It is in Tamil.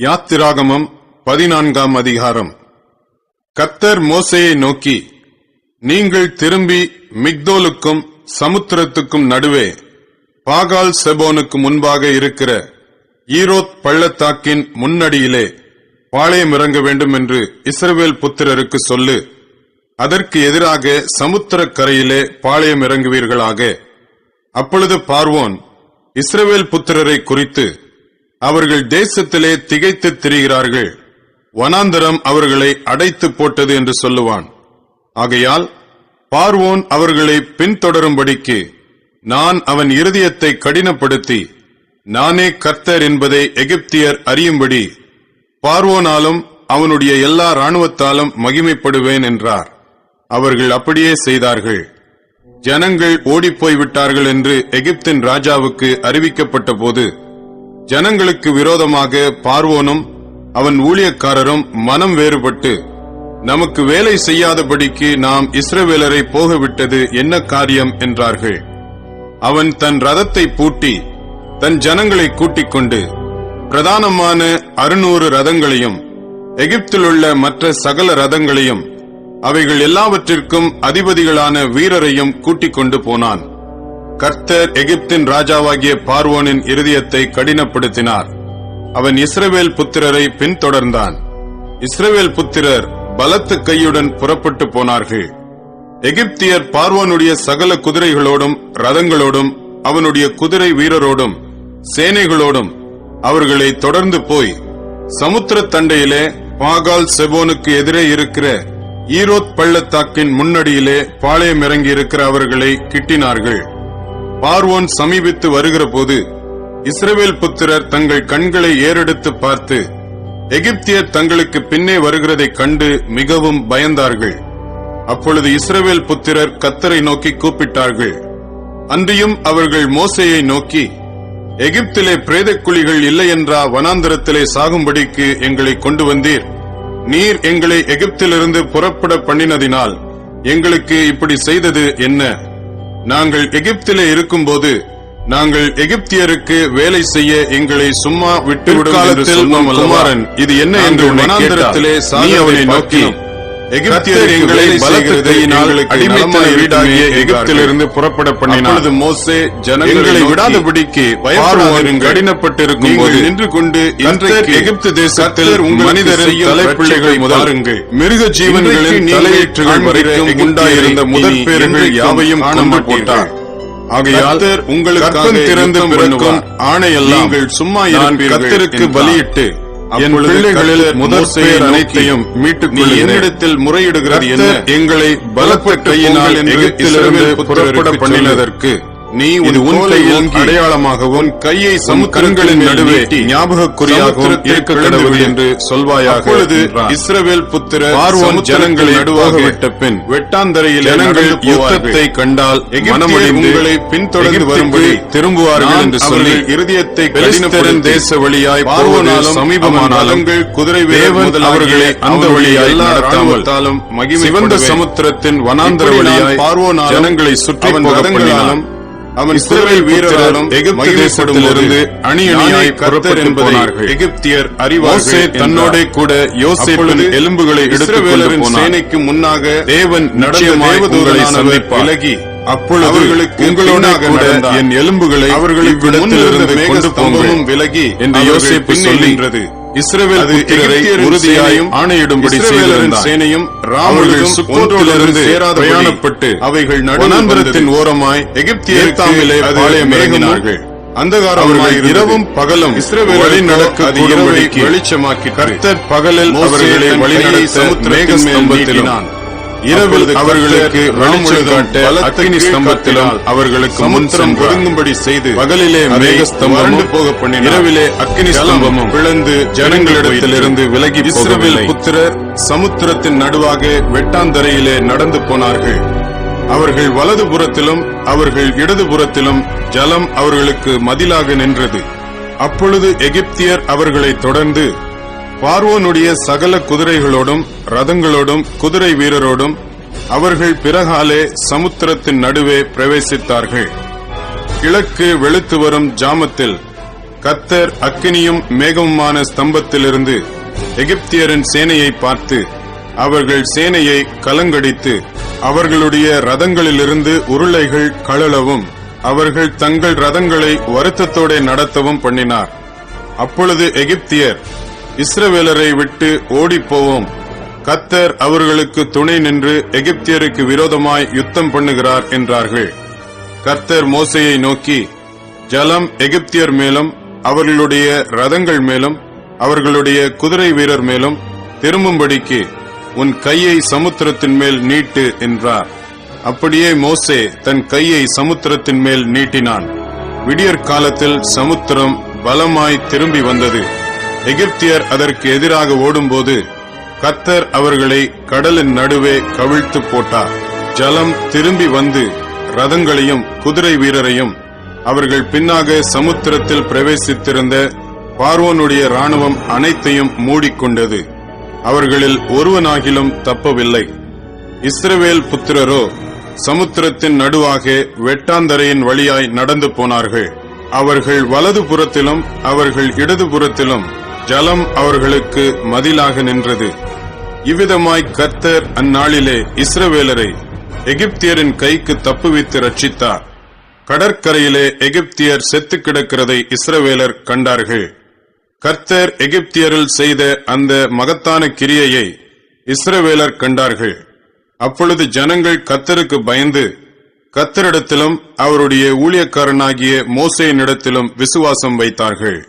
யாத்திராகமம் பதினான்காம் அதிகாரம். கத்தர் மோசையை நோக்கி நீங்கள் திரும்பி மிக்தோலுக்கும் சமுத்திரத்துக்கும் நடுவே பாகால் செபோனுக்கு முன்பாக இருக்கிற ஈரோத் பள்ளத்தாக்கின் முன்னடியிலே பாளையம் இறங்க வேண்டும் என்று இஸ்ரவேல் புத்திரருக்கு சொல்லு. அதற்கு எதிராக சமுத்திரக் கரையிலே பாளையம் இறங்குவீர்களாக. அப்பொழுது பார்வோன் இஸ்ரவேல் புத்திரரை குறித்து அவர்கள் தேசத்திலே திகைத்துத் திரிகிறார்கள். வனாந்தரம் அவர்களை அடைத்து போட்டது என்று சொல்லுவான். ஆகையால் பார்வோன் அவர்களை பின்தொடரும்படிக்கு நான் அவன் இருதயத்தை கடினப்படுத்தி நானே கர்த்தர் என்பதை எகிப்தியர் அறியும்படி பார்வோனாலும் அவனுடைய எல்லா ராணுவத்தாலும் மகிமைப்படுவேன் என்றார். அவர்கள் அப்படியே செய்தார்கள். ஜனங்கள் ஓடிப்போய் விட்டார்கள் என்று எகிப்தின் ராஜாவுக்கு அறிவிக்கப்பட்ட போது ஜனங்களுக்கு விரோதமாக பார்வோனும் அவன் ஊழியக்காரரும் மனம் வேறுபட்டு நமக்கு வேலை செய்யாதபடிக்கு நாம் இஸ்ரவேலரை போகவிட்டது என்ன காரியம்? என்றார்கள். அவன் தன் ரதத்தை பூட்டி தன் ஜனங்களை கூட்டிக் கொண்டு பிரதானமான அறுநூறு ரதங்களையும் எகிப்திலுள்ள மற்ற சகல ரதங்களையும் அவைகள் எல்லாவற்றிற்கும் அதிபதிகளான வீரரையும் கூட்டிக் கொண்டு போனான். கர்த்தர் எகிப்தின் ராஜாவாகிய பார்வோனின் இருதயத்தை கடினப்படுத்தினார். அவன் இஸ்ரவேல் புத்திரரை பின்தொடர்ந்தான். இஸ்ரவேல் புத்திரர் பலத்த கையுடன் புறப்பட்டு போனார்கள். எகிப்தியர் பார்வோனுடைய சகல குதிரைகளோடும் ரதங்களோடும் அவனுடைய குதிரை வீரரோடும் சேனைகளோடும் அவர்களை தொடர்ந்து போய் சமுத்திர தண்டையிலே பாகால் செபோனுக்கு எதிரே இருக்கிற ஈரோத் பள்ளத்தாக்கின் முன்னடியிலே பாளையம் இறங்கியிருக்கிற அவர்களை கிட்டினார்கள். பார்வோன் சமீபித்து வருகிற போது இஸ்ரவேல் புத்திரர் தங்கள் கண்களை ஏறெடுத்து பார்த்து எகிப்தியர் தங்களுக்கு பின்னே வருகிறதைக் கண்டு மிகவும் பயந்தார்கள். அப்பொழுது இஸ்ரவேல் புத்திரர் கத்தரை நோக்கி கூப்பிட்டார்கள். அன்றியும் அவர்கள் மோசையை நோக்கி எகிப்திலே பிரேதக் குழிகள் இல்லையென்றா வனாந்தரத்திலே சாகும்படிக்கு எங்களை கொண்டு வந்தீர். நீர் எங்களை எகிப்திலிருந்து புறப்பட பண்ணினதினால் எங்களுக்கு இப்படி செய்தது என்ன? நாங்கள் எகிப்திலே இருக்கும்போது நாங்கள் எகிப்தியருக்கு வேலை செய்ய எங்களை சும்மா விட்டுவிடும் என்று சொன்னோம் குமாரன் இது என்ன என்று வனாந்தரத்திலே நீ அவனை நோக்கி எகிப்தியர் எங்களை பலத்த கையினால் அடிமைத்தன வீடாகிய எகிப்திலிருந்து புறப்பட பண்ணினார் மோசே ஜனங்களை விடாதபடிக்கு பயப்படாதிருங்கள். கடினப்பட்டிருக்கும் போது நின்று கொண்டு இன்றைக்கு எகிப்து தேசத்தில் மனிதரின் தலைப்பிள்ளைகள் முதலுங்கள் மிருக ஜீவன்களின் தலையீற்றுகள் வரைக்கும் உண்டாயிருந்த முதற் பேர்கள் யாவையும் கொண்டு போட்டார் ஆகையால் உங்களுக்கு திறந்து பிறக்கும் ஆணையெல்லாம் சும்மா கத்தருக்கு பலியிட்டு என் பிள்ளைகளில் முதற் பேர் அனைத்தையும் மீட்டுக் கொள்ள என்னிடத்தில் முறையிடுகிறது என்ன? எங்களை பலப்பட்ட கையினால் எகிப்திலிருந்து புறப்பட பண்ணினதற்கு நீ இது உன் கையில் அடையாளமாகவும் கையை சமுத்திரங்களின் நடுவே ஞாபகக்குறியாகவும் இருக்க கடவுள் என்று சொல்வாயாக அப்பொழுது இஸ்ரவேல் புத்திர பார்வோன் ஜனங்களை நடுவாக விட்ட பின் வெட்டாந்தரையில் ஜனங்கள் யுத்தத்தை கண்டால் மனமடைந்து உங்களை பின்தொடர்ந்து வரும்படி திரும்புவார்கள் என்று சொல்லி இருதயத்தை கடினப்படும் தேச வழியாய் பார்வோனாலும் சமீபமானாலும் குதிரை தேவன் அவர்களை அந்த வழியாய் நடத்தாமல் சிவந்த சமுத்திரத்தின் வனாந்தர வழியாய் பார்வோனாலும் ஜனங்களை சுற்றி போக பண்ணினாலும் அவன் இஸ்ரவேல் வீரராலும் எகிப்து தேசத்திலிருந்து அணி அணியாய் கர்த்தர் என்பதை எகிப்தியர் அறிவார்கள் தன்னோட கூட யோசேப்பின் எலும்புகளை எடுத்துக்கொண்டு சேனைக்கு முன்னாக தேவன் நடந்த தேவதூதனை சந்திப்பார். விலகி அப்பொழுது அவர்களுக்கு உங்களோட கூட என் எலும்புகளை அவர்களுக்கு முன்னிலிருந்து கொண்டு விலகி என்று யோசேப்பு சொல்லுகின்றது இஸ்ரவேல் புத்திரரை உறுதியாயும் ஆணையிடும்படி செய்திருந்தார் சேனையும் ராமர்களும் சுக்கோத்திலிருந்து பிரயாணப்பட்டு அவைகள் நடுநந்தரத்தின் ஓரமாய் எகிப்தியர்த்தாமிலே பாளையம் இறங்கினார்கள். அந்தகாரமாய் இரவும் பகலும் இஸ்ரவேலை நடக்க அது இரவை வெளிச்சமாக்கி கர்த்தர் பகலில் அவர்களை வழிநடத்த மேக ஸ்தம்பத்திலும் இரவில் அவர்களுக்கு வெளிச்சம் காட்ட அக்கினி ஸ்தம்பத்திலும் அவர்களுக்கு முன்சம் ஒதுங்கும்படி செய்து பகலிலே மேகஸ்தம்பம் போக பண்ணி இரவிலே அக்கினி ஸ்தம்பமும் பிளந்து ஜனங்களிடத்திலிருந்து விலகி இஸ்ரவேல் புத்திரர் சமுத்திரத்தின் நடுவாக வெட்டாந்தரையிலே நடந்து போனார்கள். அவர்கள் வலதுபுறத்திலும் அவர்கள் இடதுபுறத்திலும் ஜலம் அவர்களுக்கு மதிலாக நின்றது. அப்பொழுது எகிப்தியர் அவர்களை தொடர்ந்து பார்வோனுடைய சகல குதிரைகளோடும் ரதங்களோடும் குதிரை வீரரோடும் அவர்கள் பிறகாலே சமுத்திரத்தின் நடுவே பிரவேசித்தார்கள். கிழக்கு வெளுத்து வரும் ஜாமத்தில் கத்தர் அக்கினியும் மேகமுமான ஸ்தம்பத்திலிருந்து எகிப்தியரின் சேனையை பார்த்து அவர்கள் சேனையை கலங்கடித்து அவர்களுடைய ரதங்களிலிருந்து உருளைகள் கழலவும் அவர்கள் தங்கள் ரதங்களை வருத்தத்தோட நடத்தவும் பண்ணினார். அப்பொழுது எகிப்தியர் இஸ்ரவேலரை விட்டு ஓடிப்போவோம். கத்தர் அவர்களுக்கு துணை நின்று எகிப்தியருக்கு விரோதமாய் யுத்தம் பண்ணுகிறார் என்றார்கள். கர்த்தர் மோசையை நோக்கி ஜலம் எகிப்தியர் மேலும் அவர்களுடைய ரதங்கள் மேலும் அவர்களுடைய குதிரை வீரர் மேலும் திரும்பும்படிக்கு உன் கையை சமுத்திரத்தின் மேல் நீட்டு என்றார். அப்படியே மோசே தன் கையை சமுத்திரத்தின் மேல் நீட்டினான். விடியற் காலத்தில் சமுத்திரம் பலமாய் திரும்பி வந்தது. எகிப்தியர் அதற்கு எதிராக ஓடும்போது கத்தர் அவர்களை கடலின் நடுவே கவிழ்த்து போட்டார். ஜலம் திரும்பி வந்து ரதங்களையும் குதிரை வீரரையும் அவர்கள் பின்னாக சமுத்திரத்தில் பிரவேசித்திருந்த பார்வோனுடைய ராணுவம் அனைத்தையும் மூடிக்கொண்டது. அவர்களில் ஒருவனாகிலும் தப்பவில்லை. இஸ்ரவேல் புத்திரரோ சமுத்திரத்தின் நடுவாக வெட்டாந்தரையின் வழியாய் நடந்து போனார்கள். அவர்கள் வலது புறத்திலும் அவர்கள் இடது புறத்திலும் ஜலம் அவர்களுக்கு மதிலாக நின்றது. இவ்விதமாய் கர்த்தர் அந்நாளிலே இஸ்ரவேலரை எகிப்தியரின் கைக்கு தப்புவித்து ரட்சித்தார் கடற்கரையிலே எகிப்தியர் செத்து கிடக்கிறதை இஸ்ரவேலர் கண்டார்கள். கர்த்தர் எகிப்தியரில் செய்த அந்த மகத்தான கிரியையை இஸ்ரவேலர் கண்டார்கள். அப்பொழுது ஜனங்கள் கர்த்தருக்கு பயந்து கர்த்தரிடத்திலும் அவருடைய ஊழியக்காரனாகிய மோசையினிடத்திலும் விசுவாசம் வைத்தார்கள்.